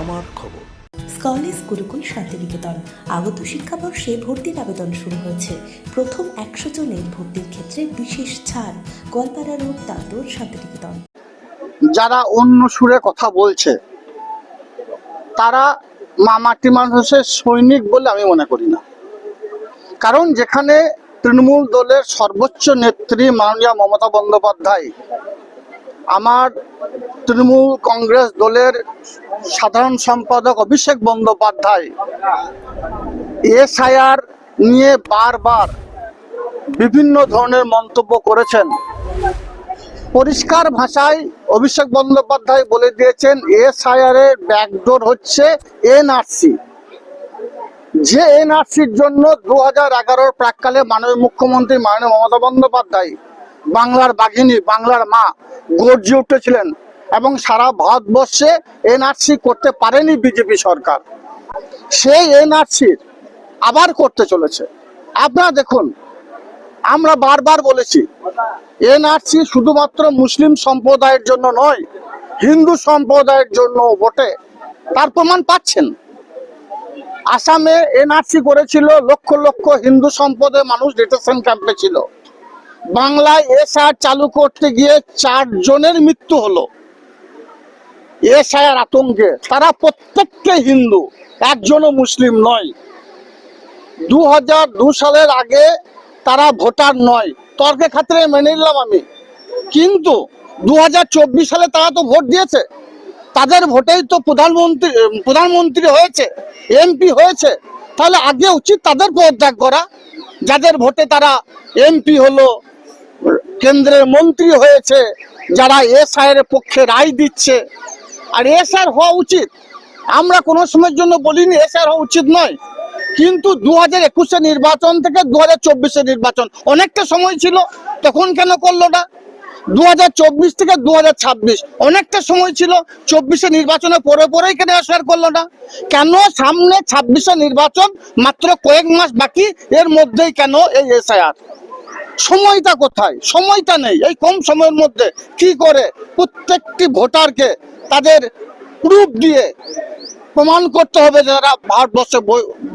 আমার খবর। স্কলেজ গুরুকুল শান্তিনিকেতন। আগত শিক্ষাবর্ষে ভর্তির আবেদন শুরু হয়েছে। প্রথম একশো জনের ভর্তির ক্ষেত্রে বিশেষ ছাড়। গোয়ালপাড়া রোড দাঁতর শান্তিনিকেতন। যারা অন্য সুরে কথা বলছে তারা মা মাটি মানুষের সৈনিক বলে আমি মনে করি না। কারণ যেখানে তৃণমূল দলের সর্বোচ্চ নেত্রী মাননীয় মমতা বন্দ্যোপাধ্যায় আমার তৃণমূল কংগ্রেস দলের সাধারণ সম্পাদক অভিষেক বন্দ্যোপাধ্যায় এসআইআর নিয়ে বারবার বিভিন্ন ধরনের মন্তব্য করেছেন। পরিষ্কার ভাষায় অভিষেক বন্দ্যোপাধ্যায় বলে দিয়েছেন, এসআইআর এর ব্যাকডোর হচ্ছে এনআরসি। যে এনআরসির জন্য দু হাজার এগারোর প্রাককালে মাননীয় মুখ্যমন্ত্রী মাননীয় মমতা বন্দ্যোপাধ্যায় বাংলার বাঘিনী, বাংলার মা গর্জে উঠেছিলেন এবং সারা ভারতবর্ষে এনআরসি করতে পারেনি বিজেপি সরকার। সেই এনআরসির আবার করতে চলেছে। আপনারা দেখুন, আমরা বারবার বলেছি, এনআরসি শুধুমাত্র মুসলিম সম্প্রদায়ের জন্য নয়, হিন্দু সম্প্রদায়ের জন্য বটে। তার প্রমাণ পাচ্ছেন। আসামে এনআরসি করেছিল লক্ষ লক্ষ হিন্দু সম্প্রদায়ের মানুষ ডিটেনশন ক্যাম্পে ছিল। বাংলায় এসআর চালু করতে গিয়ে চারজনের মৃত্যু হলো। এসআইআর আতঙ্কে। তারা প্রত্যেককে হিন্দু, একজনও মুসলিম নয়। দু হাজার দু সালের আগে তারা ভোটার নয়। তর্কে খাতিরে মেনে নিলাম আমি। কিন্তু দু হাজার চব্বিশ সালে তারা তো ভোট দিয়েছে। তাদের ভোটেই তো প্রধানমন্ত্রী প্রধানমন্ত্রী হয়েছে, এমপি হয়েছে। তাহলে আগে উচিত তাদের পদত্যাগ করা। যাদের ভোটে তারা এমপি হলো কেন্দ্রের মন্ত্রী হয়েছে, যারা এসআইয়ের পক্ষে রায় দিচ্ছে। আর এসআর হওয়া উচিত। আমরা কোনো সময়ের জন্য বলিনি এসআর হওয়া উচিত নয়। কিন্তু দু হাজার একুশে নির্বাচন থেকে দু হাজার চব্বিশে নির্বাচন অনেকটা সময় ছিল, তখন কেন করল না? দু হাজার চব্বিশ থেকে দু হাজার ছাব্বিশ অনেকটা সময় ছিল, চব্বিশে নির্বাচনের পরে পরেই কেন এসআর করল না? কেন সামনে ছাব্বিশে নির্বাচন মাত্র কয়েক মাস বাকি, এর মধ্যেই কেন এই এসআইআর সময়টা কোথায়? সময়টা নেই। এই কম সময়ের মধ্যে কি করে প্রত্যেকটি ভোটারকে তাদের প্রুফ দিয়ে প্রমাণ করতে হবে যারা ভারতবর্ষে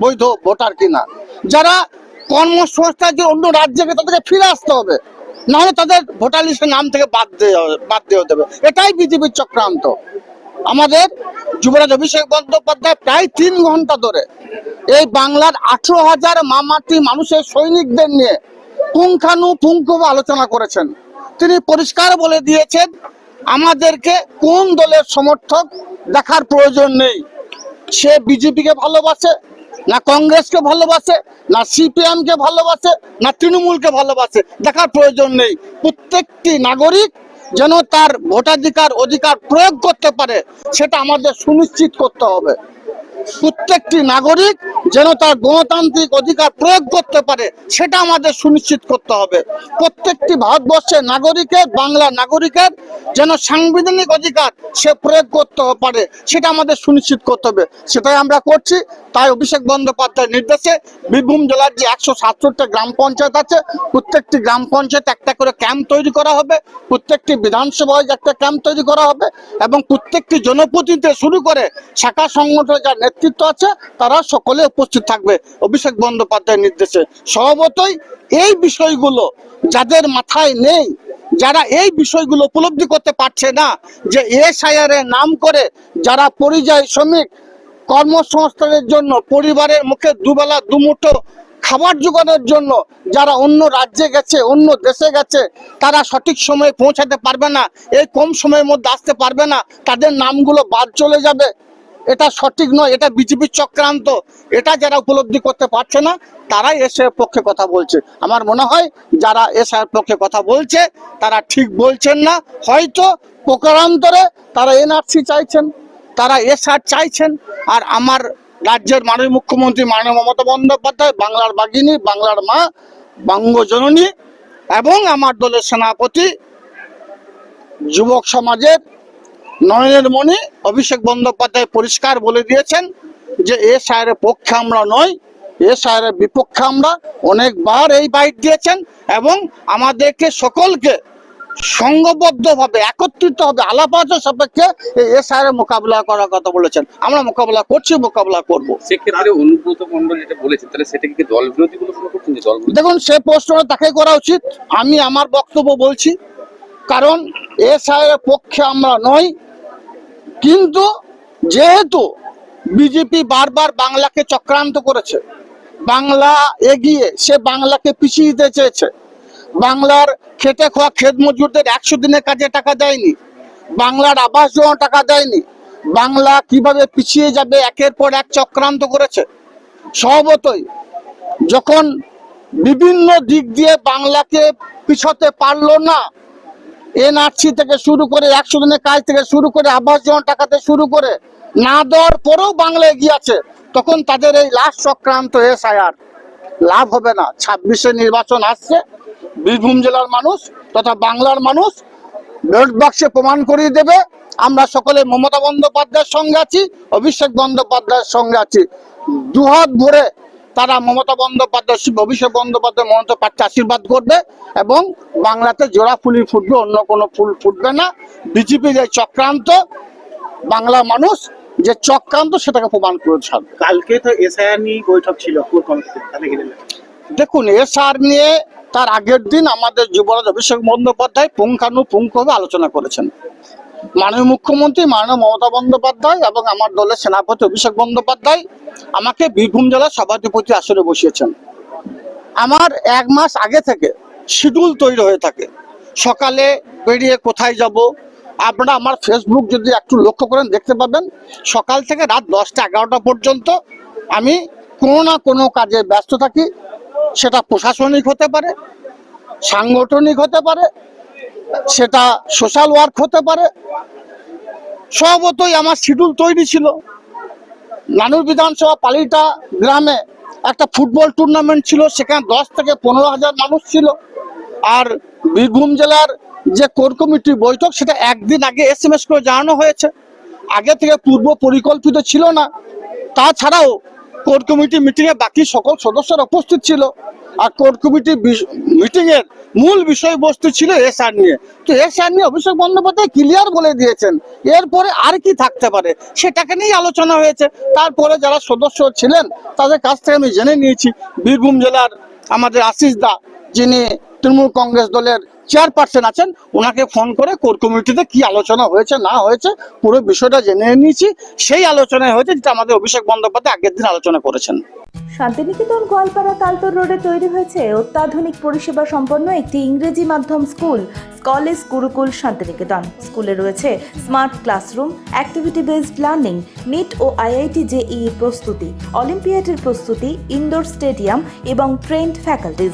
বৈধ ভোটার কিনা? যারা কর্মসংস্থান যে অন্য রাজ্যে তাদেরকে ফিরে আসতে হবে, নাহলে তাদের ভোটার লিস্টের নাম থেকে বাদ দিয়ে বাদ দিয়ে দেবে। এটাই বিজেপির চক্রান্ত। আমাদের যুবরাজ অভিষেক বন্দ্যোপাধ্যায় প্রায় তিন ঘণ্টা ধরে এই বাংলার আঠেরো হাজার মামাটি মানুষের সৈনিকদের নিয়ে পুঙ্খানু পুঙ্খভাবে আলোচনা করেছেন। তিনি পরিষ্কার বলে দিয়েছেন, আমাদেরকে কোন দলের সমর্থক দেখার প্রয়োজন নেই। সে বিজেপিকে ভালোবাসে, না কংগ্রেসকে ভালোবাসে, না সিপিএম কে ভালোবাসে, না তৃণমূলকে ভালোবাসে, দেখার প্রয়োজন নেই। প্রত্যেকটি নাগরিক যেন তার ভোটাধিকার অধিকার প্রয়োগ করতে পারে, সেটা আমাদের সুনিশ্চিত করতে হবে। প্রত্যেকটি নাগরিক যেন তার গণতান্ত্রিক অধিকার প্রয়োগ করতে পারে, সেটা আমাদের সুনিশ্চিত করতে হবে। প্রত্যেকটি ভারতবর্ষের নাগরিকের বাংলা নাগরিকের যেন সাংবিধানিক অধিকার সে প্রয়োগ করতে পারে, সেটা আমাদের সুনিশ্চিত করতে হবে। সেটাই আমরা করছি। তাই অভিষেক বন্দ্যোপাধ্যায়ের নির্দেশে বীরভূম জেলার যে একশো সাতষট্টি গ্রাম পঞ্চায়েত আছে, প্রত্যেকটি গ্রাম পঞ্চায়েত একটা করে ক্যাম্প তৈরি করা হবে, প্রত্যেকটি বিধানসভায় একটা ক্যাম্প তৈরি করা হবে এবং প্রত্যেকটি জনপ্রতিনিধি শুরু করে শাখা সংগঠনের যার নেতৃত্ব আছে, তারা সকলে উপস্থিত থাকবে অভিষেক বন্দ্যোপাধ্যায়ের নির্দেশে। স্বভাবতই এই বিষয়গুলো যাদের মাথায় নেই, যারা এই বিষয়গুলো উপলব্ধি করতে পারছে না, যে এসআইআর এর নাম করে যারা পরিযায়ী শ্রমিক কর্মসংস্থানের জন্য পরিবারের মুখে দুবেলা দুমুঠো খাবার জোগানোর জন্য যারা অন্য রাজ্যে গেছে, অন্য দেশে গেছে, তারা সঠিক সময়ে পৌঁছাতে পারবে না, এই কম সময়ের মধ্যে আসতে পারবে না, তাদের নামগুলো বাদ চলে যাবে। এটা সঠিক নয়, এটা বিজেপির চক্রান্ত। এটা যারা উপলব্ধি করতে পারছে না, তারাই এসে পক্ষে কথা বলছে। আমার মনে হয় যারা এসআর পক্ষে কথা বলছে, তারা ঠিক বলছেন না। হয়তো প্রকারান্তরে তারা এনআরসি চাইছেন, তারা এসআর চাইছেন। আর আমার রাজ্যের মাননীয় মুখ্যমন্ত্রী মাননীয় মমতা বন্দ্যোপাধ্যায়, বাংলার বাগিনী বাংলার মা, বঙ্গজননী এবং আমার দলের সেনাপতি, যুবক সমাজের নয়নের মণি অভিষেক বন্দ্যোপাধ্যায় পরিষ্কার বলে দিয়েছেন যে এ সায়ের পক্ষে আমরা নয় এ সায়ের বিপক্ষে আমরা অনেকবার এই বাইট দিয়েছেন এবং আমাদেরকে সকলকে সংঘবদ্ধভাবে একত্রিত হবে আলাপ আলোচনা সাপেক্ষে এই এসআইয়ের মোকাবিলা করার কথা বলেছেন। আমরা মোকাবিলা করছি মোকাবিলা করব। সেক্ষেত্রে অনুব্রত মন্ডল যেটা বলেছেন তাহলে সেটাকে কি দল বিরোধী বলে মনে করছেন দল দেখুন সে প্রশ্নটা তাকে করা উচিত। আমি আমার বক্তব্য বলছি কারণ এ এসআইয়ের পক্ষে আমরা নই কিন্তু যেহেতু বিজেপি বারবার বাংলাকে চক্রান্ত করেছে, বাংলা এগিয়ে সে বাংলাকে পিছিয়ে দিতে চেয়েছে, বাংলার খেটে খাওয়া খেত মজুরদের একশো দিনের কাজে টাকা দেয়নি, বাংলার আবাস যোজনা টাকা দেয়নি, বাংলা কীভাবে পিছিয়ে যাবে, একের পর এক চক্রান্ত করেছে, স্বভাবতই যখন বিভিন্ন দিক দিয়ে বাংলাকে পিছতে পারল না এনআরসি থেকে শুরু করে একশো দিনের কাজ থেকে শুরু করে আবাস যোজনা টাকাতে শুরু করে না দেওয়ার পরেও বাংলা এগিয়ে আছে, তখন তাদের এই লাস্ট চক্রান্ত এসআইআর। লাভ হবে না। ছাব্বিশে নির্বাচন আসছে, বীরভূম জেলার মানুষ তথা বাংলার মানুষ ব্যালট বাক্সে প্রমাণ করিয়ে দেবে। আমরা সকলে মমতা বন্দ্যোপাধ্যায়ের সঙ্গে আছি, অভিষেক বন্দ্যোপাধ্যায়ের সঙ্গে আছি। দুহাত ভরে তারা মমতা বন্দ্যোপাধ্যায় অভিষেক বন্দ্যোপাধ্যায় মমতা পাচ্ছে আশীর্বাদ করবে এবং বাংলাতে জোড়া ফুলই ফুটবে অন্য কোনো ফুল ফুটবে না। বিজেপি যে চক্রান্ত বাংলা মানুষ যে চক্রান্ত সেটাকে প্রমাণ করে ছাড়বে। কালকে তো এসআইআর নিয়ে বৈঠক ছিল দেখুন এসআর নিয়ে তার আগের দিন আমাদের যুবরাজ অভিষেক বন্দ্যোপাধ্যায় পুঙ্খানুপুঙ্খভাবে আলোচনা করেছেন। মাননীয় মুখ্যমন্ত্রী, মাননীয় মমতা বন্দ্যোপাধ্যায় এবং আমার দলের সেনাপতি অভিষেক বন্দ্যোপাধ্যায় আমাকে বীরভূম জেলার সভাধিপতি আসরে বসিয়েছেন। আমার এক মাস আগে থেকে শিডিউল তৈরি হয়ে থাকে। সকালে বেরিয়ে কোথায় যাব? আপনারা আমার ফেসবুক যদি একটু লক্ষ্য করেন, দেখতে পাবেন, সকাল থেকে রাত দশটা এগারোটা পর্যন্ত আমি কোনো না কোনো কাজে ব্যস্ত থাকি। সেটা প্রশাসনিক হতে পারে, সাংগঠনিক হতে পারে সেটা সোশ্যাল ওয়ার্ক হতে পারে। স্বভাবতই আমার শিডিউল তৈরি ছিল। নানুর বিধানসভা পালিটা গ্রামে একটা ফুটবল টুর্নামেন্ট ছিল, সেখানে দশ থেকে পনেরো হাজার মানুষ ছিল। আর বীরভূম জেলার যে কোর কমিটির বৈঠক, সেটা একদিন আগে এস এম এস করে জানানো হয়েছে। আগে থেকে পূর্ব পরিকল্পিত ছিল না। তাছাড়াও কোর কমিটি মিটিংয়ে বাকি সকল সদস্যরা উপস্থিত ছিল। আর কোর কমিটি মিটিং এর মূল বিষয়বস্তু ছিল এসআর নিয়ে। তো এসআর নিয়ে অভিষেক বন্দ্যোপাধ্যায় ক্লিয়ার বলে দিয়েছেন। এরপরে আর কি থাকতে পারে সেটাকে নিয়েই আলোচনা হয়েছে। তারপরে যারা সদস্য ছিলেন, তাদের কাছ থেকে আমি জেনে নিয়েছি। বীরভূম জেলার আমাদের আশিস দা, যিনি তৃণমূল কংগ্রেস দলের চেয়ারপারসন আছেন, ওনাকে ফোন করে কোর কমিটিতে কি আলোচনা হয়েছে, না হয়েছে, পুরো বিষয়টা জেনে নিয়েছি। সেই আলোচনায় হয়েছে যেটা আমাদের অভিষেক বন্দ্যোপাধ্যায় আগের দিন আলোচনা করেছেন। শান্তিনিকেতন গোয়ালপাড়া তালতর রোডে তৈরি হয়েছে অত্যাধুনিক পরিষেবা সম্পন্ন একটি ইংরেজি মাধ্যম স্কুল, কলেজ গুরুকুল শান্তিনিকেতন। স্কুলে রয়েছে smart classroom, activity based learning, NEET ও আইআইটি জেই প্রস্তুতি, অলিম্পিয়াডের প্রস্তুতি, ইনডোর স্টেডিয়াম এবং ট্রেন্ড ফ্যাকাল্টিজ।